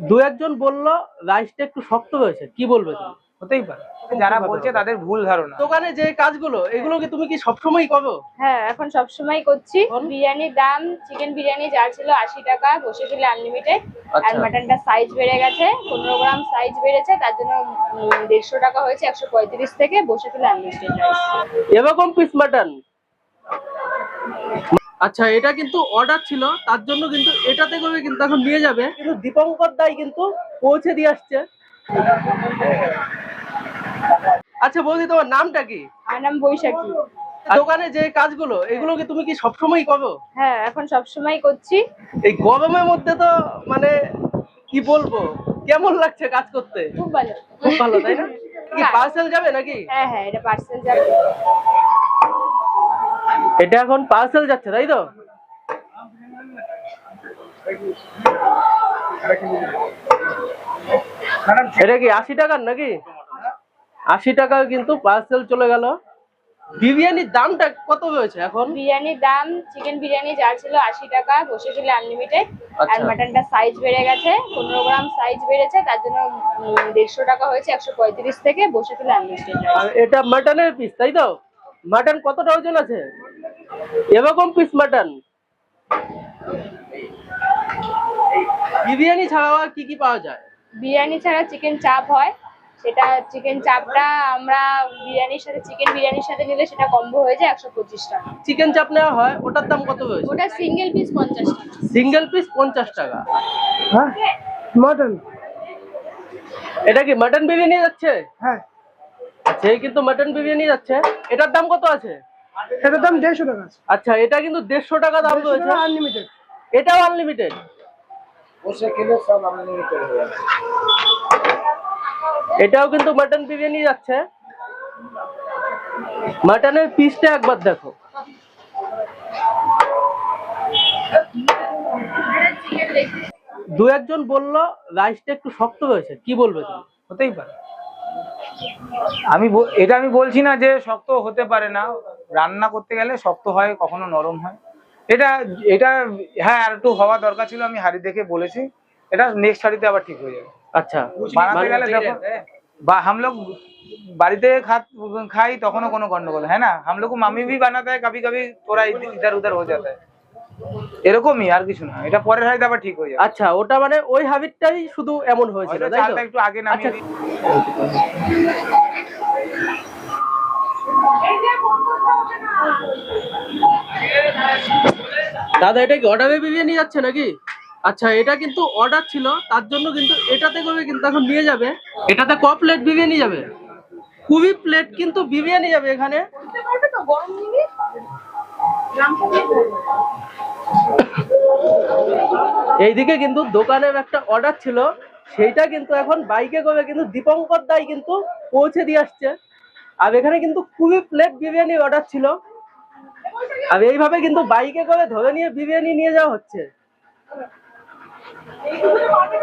দু একজন বলল রাইসটা একটু শক্ত হয়েছে। কি বলবে তুমি? হতেই পারে। যারা বলছে তাদের ভুল ধারণা। দোকানে যে কাজগুলো এগুলো কি তুমি কি সবসময় করো? হ্যাঁ এখন সবসময় করছি। বিরিয়ানির দাম চিকেন বিরিয়ানি যা ছিল আশি টাকা বসে ছিল আনলিমিটেড আর আচ্ছা। মাটনটা সাইজ বেড়ে গেছে পনেরো গ্রাম সাইজ বেড়েছে তার জন্য দেড়শো টাকা হয়েছে একশো পঁয়ত্রিশ থেকে বসে ছিল আনলিমিটেড রাইস এরকম পিস মাটন আচ্ছা এটা কিন্তু অর্ডার ছিল তার জন্য কিন্তু এটাতে করে কিন্তু এখন নিয়ে যাবে। কিন্তু দীপঙ্কর দাই কিন্তু পৌঁছে দিয়ে আসছে। আচ্ছা বৌদি তোমার নামটা কি? আমার নাম বৈশাখী। দোকানে যে কাজগুলো এগুলো কি তুমি কি সবসময় করো? হ্যাঁ এখন সবসময় করছি। এই গরমের মধ্যে তো মানে কি বলব কেমন লাগছে কাজ করতে? খুব ভালো। খুব ভালো তাই না? কি হ্যাঁ। পার্সেল যাবে নাকি? হ্যাঁ হ্যাঁ এটা পার্সেল যাবে। এটা এখন পার্সেল যাচ্ছে তাই তো? এটা কি আশি টাকার নাকি? আশি টাকা কিন্তু পার্সেল চলে গেল। বিরিয়ানির দামটা কত হয়েছে এখন? বিরিয়ানির দাম চিকেন বিরিয়ানি যা ছিল আশি টাকা বসে ছিল আনলিমিটেড আর আচ্ছা। মাটনটা সাইজ বেড়ে গেছে পনেরো গ্রাম সাইজ বেড়েছে তার জন্য দেড়শো টাকা হয়েছে একশো পঁয়ত্রিশ থেকে বসে ছিল আনলিমিটেড আর এটা মাটনের পিস তাই তো? মাটন কতটা ওজন আছে? এরকম পিস মাটন বিরিয়ানি ছাড়াও আর কি কি পাওয়া যায়? বিরিয়ানি ছাড়া চিকেন চাপ হয়। সেটা চিকেন চাপটা আমরা বিরিয়ানির সাথে চিকেন বিরিয়ানির সাথে নিলে সেটা কম্বো হয়ে যায় একশো পঁচিশ টাকা। চিকেন চাপ নেওয়া হয় ওটার দাম কত হয়েছে? ওটা সিঙ্গেল পিস পঞ্চাশ টাকা। সিঙ্গেল পিস পঞ্চাশ টাকা। হ্যাঁ? মটন এটা কি মাটন বিরিয়ানি যাচ্ছে? হ্যাঁ। আচ্ছা এই কিন্তু মাটন বিরিয়ানি যাচ্ছে। এটার দাম কত আছে? এটার দাম দেড়শো টাকা আচ্ছা এটা কিন্তু দেড়শো টাকা দাম রয়েছে। আনলিমিটেড এটাও আনলিমিটেড এটাও কিন্তু মাটন বিরিয়ানি যাচ্ছে। মাটনের পিসটা একবার দেখো। দু একজন বলল রাইসটা একটু শক্ত হয়েছে। কি বলবে তুমি? হতেই পারে। আমি এটা আমি বলছি না যে শক্ত হতে পারে না। রান্না করতে গেলে শক্ত হয় কখনো নরম হয়। এটা এটা হ্যাঁ আর একটু হওয়া দরকার ছিল আমি হাড়ি দেখে বলেছি। এটা নেক্সট হাড়িতে আবার ঠিক হয়ে যাবে। আচ্ছা বানাতে গেলে দেখো বা হাম বাড়িতে বাড়িতে খাই তখনও কোনো গন্ডগোল হ্যাঁ না। হাম মামি ভি বানাতে হয় কবি কবি থোড়া ইধার উধার হয়ে যাতে এরকমই আর কিছু না। এটা পরের হাড়িতে আবার ঠিক হয়ে যাবে। আচ্ছা ওটা মানে ওই হাবিটটাই শুধু এমন হয়েছিল তাই তো? একটু আগে নামিয়ে আচ্ছা। দিই। দাদা এটা কি অর্ডারে নিয়ে যাচ্ছে নাকি? আচ্ছা এটা কিন্তু অর্ডার ছিল তার জন্য কিন্তু এটাতে করে কিন্তু এখন নিয়ে যাবে। এটাতে ক প্লেট বিরিয়ানি যাবে? কুড়ি প্লেট কিন্তু বিরিয়ানি যাবে এখানে। এইদিকে কিন্তু দোকানের একটা অর্ডার ছিল, সেইটা কিন্তু এখন বাইকে করে কিন্তু দীপঙ্কর দাই কিন্তু পৌঁছে দিয়ে আসছে। আর এখানে কিন্তু খুবই প্লেট বিরিয়ানি অর্ডার ছিল। আর এইভাবে কিন্তু বাইকে করে ধরে নিয়ে বিরিয়ানি নিয়ে যাওয়া হচ্ছে।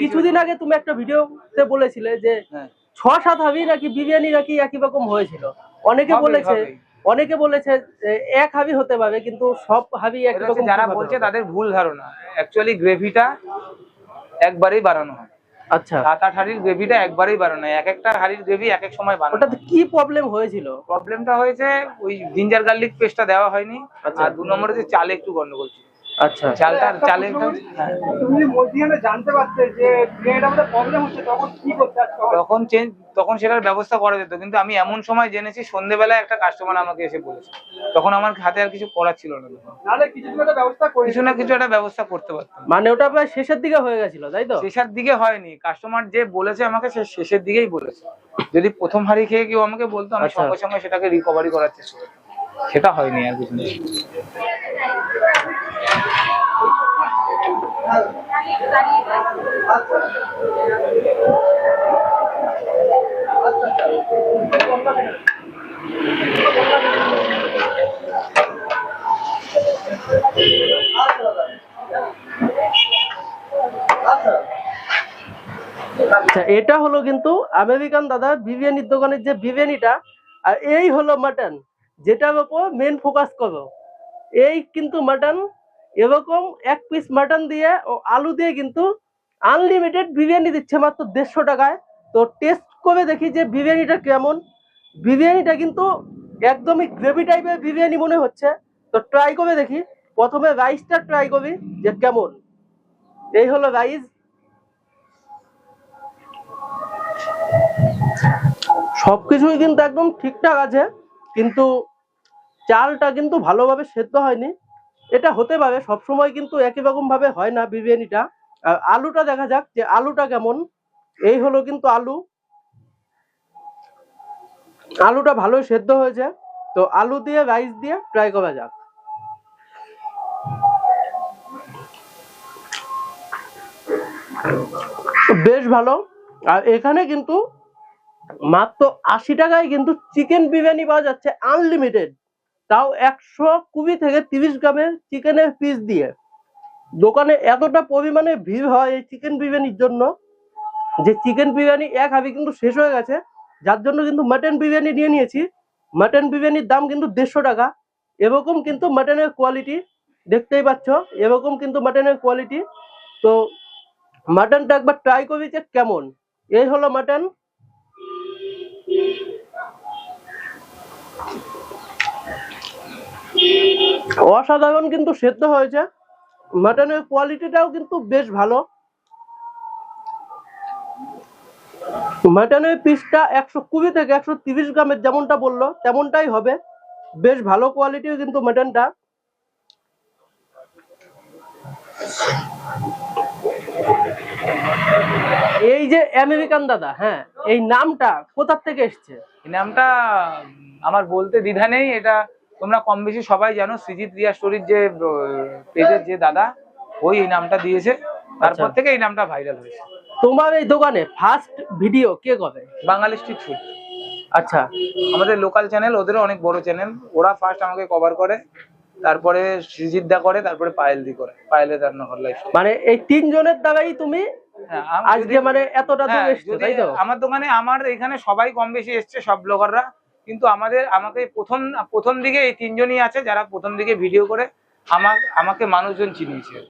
কিছুদিন আগে তুমি একটা ভিডিওতে বলেছিলে যে হ্যাঁ। ছ সাত হাবি নাকি বিরিয়ানি নাকি একই রকম হয়েছিল। অনেকে বলেছে অনেকে বলেছে এক হাবি হতে পারে কিন্তু সব হাবি যারা বলছে তাদের ভুল ধারণা। অ্যাকচুয়ালি গ্রেভিটা একবারেই বাড়ানো হয়। আচ্ছা। সাত আট হাড়ির গ্রেভিটা একবারেই বানানো এক একটা হাড়ির গ্রেভি এক এক সময় বানানো ওটাতে কি প্রবলেম হয়েছিল? প্রবলেমটা হয়েছে ওই জিঞ্জার গার্লিক পেস্টটা দেওয়া হয়নি। আচ্ছা। আর দু নম্বর চালে একটু গন্ডগোল ছিল। আচ্ছা। চালটা চালে হ্যাঁ। জানতে পারতে যে প্রবলেম হচ্ছে তখন কি করতে আজকে তখন চেঞ্জ তখন সেটার ব্যবস্থা করা যেত কিন্তু আমি এমন সময় জেনেছি সন্ধ্যেবেলায় একটা কাস্টমার আমাকে এসে বলেছে। তখন আমার হাতে আর কিছু করার ছিল না নাহলে কিছু ব্যবস্থা কিছু না কিছু একটা ব্যবস্থা করতে পারতাম। মানে ওটা প্রায় শেষের দিকে হয়ে গেছিল তাই তো? শেষের দিকে হয়নি। কাস্টমার যে বলেছে আমাকে সে শেষের দিকেই বলেছে। যদি প্রথম হাড়ি খেয়ে কেউ আমাকে বলতো আমি আচ্ছা। সঙ্গে সঙ্গে সেটাকে রিকভারি করার চেষ্টা সেটা হয়নি আর কিছু আচ্ছা এটা হলো কিন্তু আমেরিকান দাদা বিরিয়ানির দোকানের যে বিরিয়ানিটা, আর এই হলো মাটন, যেটার উপর মেন ফোকাস করো এই কিন্তু মাটন এরকম এক পিস মাটন দিয়ে ও আলু দিয়ে কিন্তু আনলিমিটেড বিরিয়ানি দিচ্ছে মাত্র দেড়শো টাকায়। তো টেস্ট করে দেখি যে বিরিয়ানিটা কেমন। বিরিয়ানিটা কিন্তু একদমই গ্রেভি টাইপের বিরিয়ানি মনে হচ্ছে। তো ট্রাই করে দেখি। প্রথমে রাইসটা ট্রাই করি যে কেমন। এই হলো রাইস সবকিছুই কিন্তু একদম ঠিকঠাক আছে। কিন্তু চালটা কিন্তু ভালোভাবে সেদ্ধ হয়নি। এটা হতে পারে, সবসময় কিন্তু একই রকম ভাবে হয় না বিরিয়ানিটা। আলুটা দেখা যাক যে আলুটা কেমন। এই হলো কিন্তু আলু। আলুটা ভালোই সেদ্ধ হয়েছে। তো আলু দিয়ে, রাইস দিয়ে ট্রাই করা যাক। বেশ ভালো। আর এখানে কিন্তু মাত্র আশি টাকায় কিন্তু চিকেন বিরিয়ানি পাওয়া যাচ্ছে আনলিমিটেড তাও একশো কুড়ি থেকে তিরিশ গ্রামের চিকেনের পিস দিয়ে। দোকানে এতটা পরিমাণে ভিড় হয় এই চিকেন বিরিয়ানির জন্য যে চিকেন বিরিয়ানি এক হাবি কিন্তু শেষ হয়ে গেছে। যার জন্য কিন্তু মাটন বিরিয়ানি নিয়ে নিয়েছি। মাটন বিরিয়ানির দাম কিন্তু দেড়শো টাকা। এরকম কিন্তু মাটনের কোয়ালিটি দেখতেই পাচ্ছ। এরকম কিন্তু মাটনের কোয়ালিটি তো মাটনটা একবার ট্রাই করি যে কেমন। এই হলো মাটন। অসাধারণ কিন্তু সেদ্ধ হয়েছে। মাটনের কোয়ালিটিটাও কিন্তু বেশ ভালো। মাটনের পিসটা একশো কুড়ি থেকে একশো তিরিশ গ্রামের যেমনটা বলল, তেমনটাই হবে। বেশ ভালো কোয়ালিটির কিন্তু মাটনটা এই যে আমেরিকান দাদা হ্যাঁ এই নামটা কোথার থেকে এসছে? নামটা আমার বলতে দ্বিধা নেই, এটা তোমরা কম বেশি সবাই জানো সৃজিত রিয়া স্টোরির যে পেজের যে দাদা ওই এই নামটা দিয়েছে। তারপর আচ্ছা। থেকে এই নামটা ভাইরাল হয়েছে। তোমার এই দোকানে ফার্স্ট ভিডিও কে করে? বাঙালি স্ট্রিট ফুড আচ্ছা। আমাদের লোকাল চ্যানেল ওদেরও অনেক বড় চ্যানেল ওরা ফার্স্ট আমাকে কভার করে তারপরে সৃজিত দা করে তারপরে পায়েল দি করে পায়েলের রান্নাঘর লাইফ মানে এই তিনজনের দ্বারাই তুমি হ্যাঁ আজকে মানে এতটা দূর হ্যাঁ, এসছো তাই তো? আমার দোকানে আমার এখানে সবাই কম বেশি এসছে সব ব্লগাররা কিন্তু আমাদের, আমাকে প্রথম প্রথম দিকে এই তিনজনই আছে যারা প্রথম দিকে ভিডিও করে আমার, আমাকে মানুষজন চিনিয়েছে।